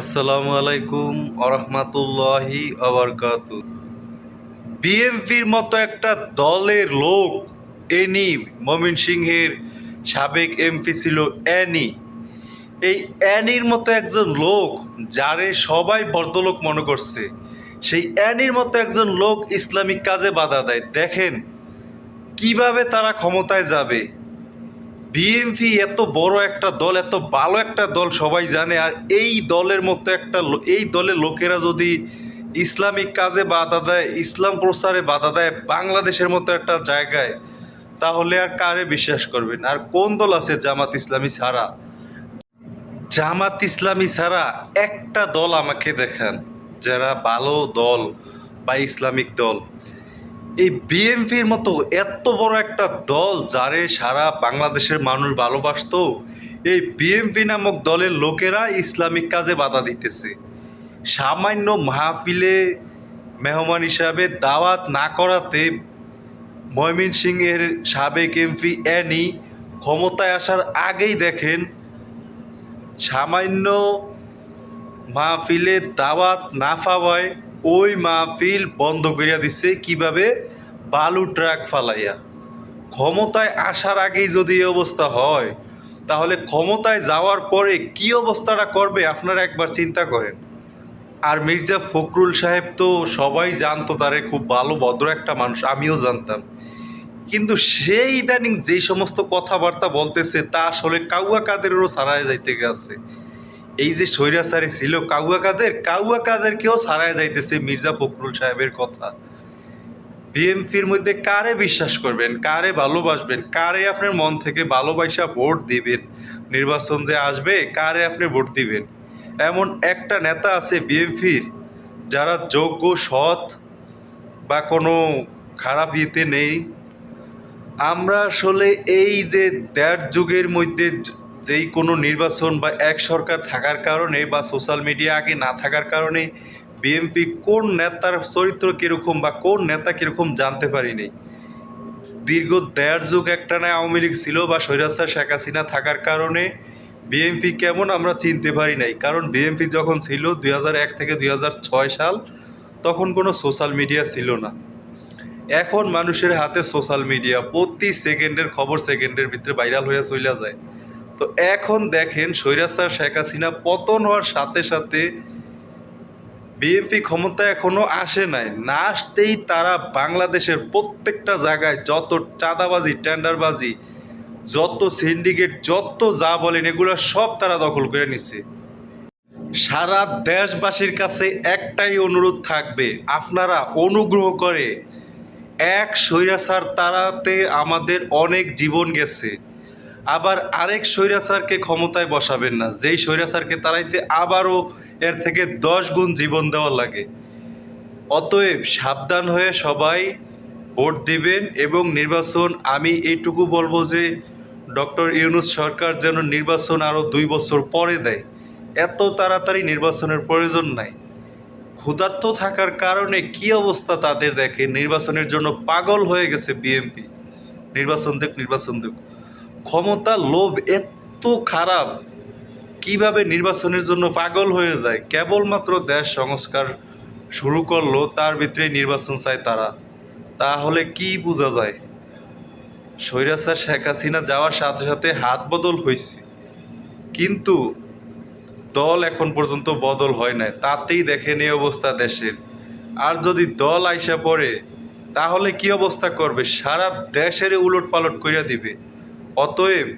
আসসালামু আলাইকুম আরহামাতুল্লাহি আবরকাত বিএমপির মতো একটা দলের লোক, এনি মমিন সিংহের সাবেক এমপি ছিল অ্যানি এই অ্যানির মতো একজন লোক যারে সবাই বর্দলোক মনে করছে, সেই অ্যানির মতো একজন লোক ইসলামিক কাজে বাধা দেয়। দেখেন, কীভাবে তারা ক্ষমতায় যাবে বিএনপি এত বড় একটা দল, এত ভালো একটা দল সবাই জানে, আর এই দলের মতো একটা এই দলের লোকেরা যদি ইসলামিক কাজে বাধা দেয়, ইসলাম প্রচারে বাধা দেয় বাংলাদেশের মতো একটা জায়গায়, তাহলে আর কারে বিশ্বাস করবেন? আর কোন দল আছে জামাত ইসলামী ছাড়া? জামাত ইসলামী ছাড়া একটা দল আমাকে দেখান, যারা ভালো দল বা ইসলামিক দল। এই বিএনপির মতো এত বড় একটা দল যারে সারা বাংলাদেশের মানুষ ভালোবাসতো, এই বিএনপি নামক দলের লোকেরা ইসলামিক কাজে বাধা দিতেছে। সামান্য মাহফিলে মেহমান হিসাবে দাওয়াত না করাতে ময়মিন সিংয়ের সাবেক এমপি অ্যানি ক্ষমতায় আসার আগেই দেখেন, সামান্য মাহফিলে দাওয়াত না পাওয়ায় ওই মাহফিল বন্ধ করিয়া দিছে, কীভাবে? বালু ট্রাক ফালাইয়া। ক্ষমতায় আসার আগেই যদি এই অবস্থা হয়, তাহলে ক্ষমতায় যাওয়ার পরে কি অবস্থাটা করবে, আপনারা একবার চিন্তা করেন। আর মির্জা ফখরুল সাহেব তো সবাই জানতো, তারে খুব ভালো, ভদ্র একটা মানুষ, আমিও জানতাম। কিন্তু সেই ইদানিং যে সমস্ত কথাবার্তা বলতেছে, তা আসলে কাউয়া কাদেরও সারায় যাইতে গেছে। এই যে স্বৈরাচারী ছিল কাউয়া কাদের কাউয়া কাদেরকেও সারায় যাইতেছে মির্জা ফখরুল সাহেবের কথা। বিএনপির মধ্যে কারে বিশ্বাস করবেন, কারে ভালোবাসবেন, কারে আপনার মন থেকে ভালোবাসা ভোট দিবেন, নির্বাচন যে আসবে, কারে আপনি ভোট দিবেন? এমন একটা নেতা আছে বিএনপির, যারা যোগ্য, সৎ বা কোনো খারাপ ইয়েতে নেই। আমরা আসলে এই যে দেড় যুগের মধ্যে যেই কোনো নির্বাচন বা এক সরকার থাকার কারণে বা সোশ্যাল মিডিয়া আগে না থাকার কারণে বিএনপি কোন নেতার চরিত্র কীরকম বা কোন নেতা কীরকম জানতে পারিনি। দীর্ঘ দেড় যুগ একটা না আওয়ামী লীগ ছিল বা স্বৈরাচার শেখ হাসিনা থাকার কারণে বিএনপি কেমন আমরা চিনতে পারি নাই। কারণ বিএনপি যখন ছিল দুই থেকে দুই হাজার ছয় সাল, তখন কোনো সোশ্যাল মিডিয়া ছিল না। এখন মানুষের হাতে সোশ্যাল মিডিয়া, প্রতি সেকেন্ডের খবর সেকেন্ডের ভিতরে ভাইরাল হয়ে চলে যায়। তো এখন দেখেন স্বৈরাচার শেখ হাসিনা পতন হওয়ার সাথে সাথে বিএনপি ক্ষমতা এখনও আসে নাই। না আসতেই তারা বাংলাদেশের প্রত্যেকটা জায়গায় যত চাঁদাবাজি, টেন্ডারবাজি, যত সিন্ডিকেট, যত যা বলেন, এগুলো সব তারা দখল করে নিছে। সারা দেশবাসীর কাছে একটাই অনুরোধ থাকবে, আপনারা অনুগ্রহ করে এক স্বৈরাচার তারাতে আমাদের অনেক জীবন গেছে। আবার আরেক স্বৈরাচারকে ক্ষমতায় বসাবেন না। যেই স্বৈরাচারকে তারাইতে আবারও এর থেকে দশ গুণ জীবন দেওয়া লাগে। অতএব সাবধান হয়ে সবাই ভোট দিবেন এবং নির্বাচন, আমি এইটুকু বলব যে ডক্টর ইউনুস সরকার যেন নির্বাচন আরও দুই বছর পরে দেয়। এত তাড়াতাড়ি নির্বাচনের প্রয়োজন নাই। ক্ষুধার্ত থাকার কারণে কি অবস্থা তাদের দেখে? নির্বাচনের জন্য পাগল হয়ে গেছে বিএনপি। নির্বাচন দেখ নির্বাচন দেখ। ক্ষমতা, লোভ এত খারাপ, কীভাবে নির্বাচনের জন্য পাগল হয়ে যায়? কেবলমাত্র দেশ সংস্কার শুরু করল, তার ভিতরে নির্বাচন চায় তারা। তাহলে কি বোঝা যায়? স্বৈরাচার শেখ হাসিনা যাওয়ার সাথে সাথে হাত বদল হয়েছে। কিন্তু দল এখন পর্যন্ত বদল হয় নাই। তাতেই দেখেন এই অবস্থা দেশের। আর যদি দল আইসা পড়ে, তাহলে কি অবস্থা করবে? সারা দেশের উলট পালট করিয়া দিবে। অতএব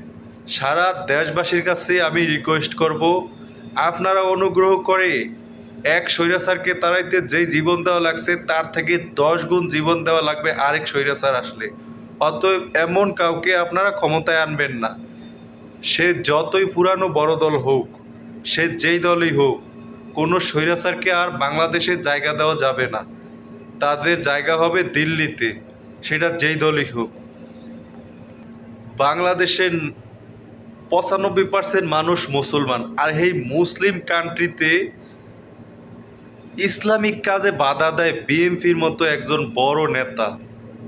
সারা দেশবাসীর কাছে আমি রিকোয়েস্ট করব, আপনারা অনুগ্রহ করে এক স্বৈরাচারকে তাড়াইতে যেই জীবন দেওয়া লাগছে, তার থেকে দশ গুণ জীবন দেওয়া লাগবে আরেক স্বৈরাচার আসলে। অতএব এমন কাউকে আপনারা ক্ষমতায় আনবেন না। সে যতই পুরানো বড় দল হোক, সে যেই দলই হোক, কোনো স্বৈরাচারকে আর বাংলাদেশে জায়গা দেওয়া যাবে না। তাদের জায়গা হবে দিল্লিতে, সেটা যেই দলই হোক। বাংলাদেশের পঁচানব্বই পার্সেন্ট মানুষ মুসলমান। আর এই মুসলিম কান্ট্রিতে ইসলামিক কাজে বাধা দেয় বিএনপির মতো একজন বড় নেতা।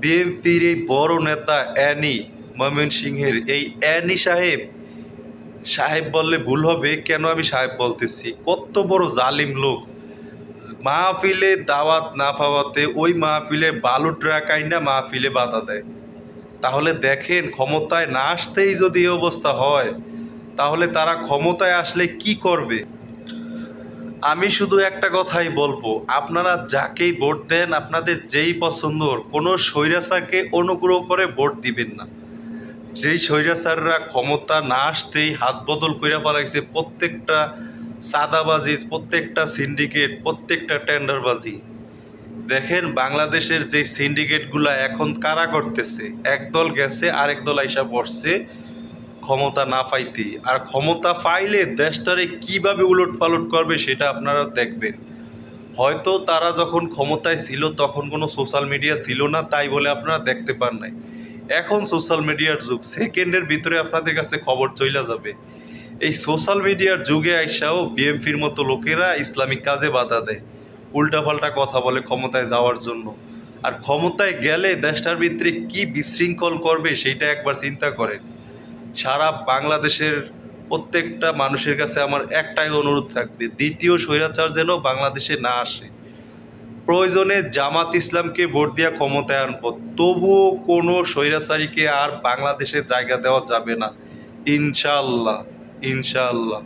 বিএমপির এই বড় নেতা অ্যানি ময়মনসিংহের। এই অ্যানি সাহেব সাহেব বললে ভুল হবে, কেন আমি সাহেব বলতেছি? কত বড় জালিম লোক। মাহফিলে দাওয়াত না পাওয়াতে ওই মাহফিলে বালু ট্রাক আইনা মাহফিলে বাধা দেয়। তাহলে দেখেন ক্ষমতায় না আসতেই যদি এই অবস্থা হয়, তাহলে তারা ক্ষমতায় আসলে কি করবে? আমি শুধু একটা কথাই বলব, আপনারা যাকেই ভোট দেন, আপনাদের যেই পছন্দ কোনো স্বৈরাচারকে অনুগ্রহ করে ভোট দিবেন না। যেই স্বৈরাচাররা ক্ষমতা না আসতেই হাত বদল করে পালাইছে, প্রত্যেকটা সাদাবাজি প্রত্যেকটা সিন্ডিকেট, প্রত্যেকটা টেন্ডারবাজি দেখেন বাংলাদেশের যে সিন্ডিকেটগুলা এখন কারা করতেছে? একদল গেছে, আরেক দল আইসা বসছে ক্ষমতা না পাইতে আর ক্ষমতা পাইলে দেশটারে কীভাবে উলট পালট করবে সেটা আপনারা দেখবেন। হয়তো তারা যখন ক্ষমতায় ছিল তখন কোনো সোশ্যাল মিডিয়া ছিল না, তাই বলে আপনারা দেখতে পান নাই। এখন সোশ্যাল মিডিয়ার যুগ, সেকেন্ডের ভিতরে আপনাদের কাছে খবর চইলা যাবে। এই সোশ্যাল মিডিয়ার যুগে আইসাও বিএমপির মতো লোকেরা ইসলামিক কাজে বাধা দেয়। উল্টাপাল্টা কথা বলে ক্ষমতায় যাওয়ার জন্য। আর ক্ষমতায় গেলে দেশটার ভিতরে কি বিশৃঙ্খল করবে সেইটা একবার চিন্তা করেন। সারা বাংলাদেশের প্রত্যেকটা মানুষের কাছে আমার একটাই অনুরোধ থাকবে, দ্বিতীয় স্বৈরাচার যেন বাংলাদেশে না আসে। প্রয়োজনে জামাত ইসলামকে ভোট দিয়া ক্ষমতায় আনব। তবুও কোনো স্বৈরাচারীকে আর বাংলাদেশে জায়গা দেওয়া যাবে না। ইনশাল্লাহ ইনশাল্লাহ